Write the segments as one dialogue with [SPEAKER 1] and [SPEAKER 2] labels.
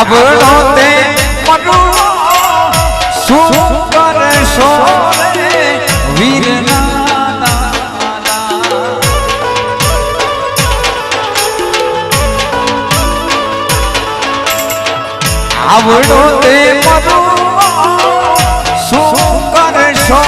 [SPEAKER 1] આવડો તે મરું શું કરશો રે વીરના? આવડો તે મરું શું કરશો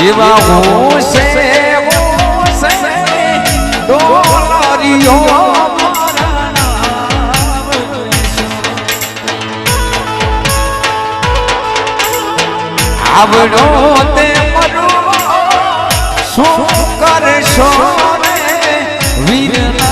[SPEAKER 1] એવા હોશે હોશે મરણાવશો. આવડો તે શું કરશો? વીરના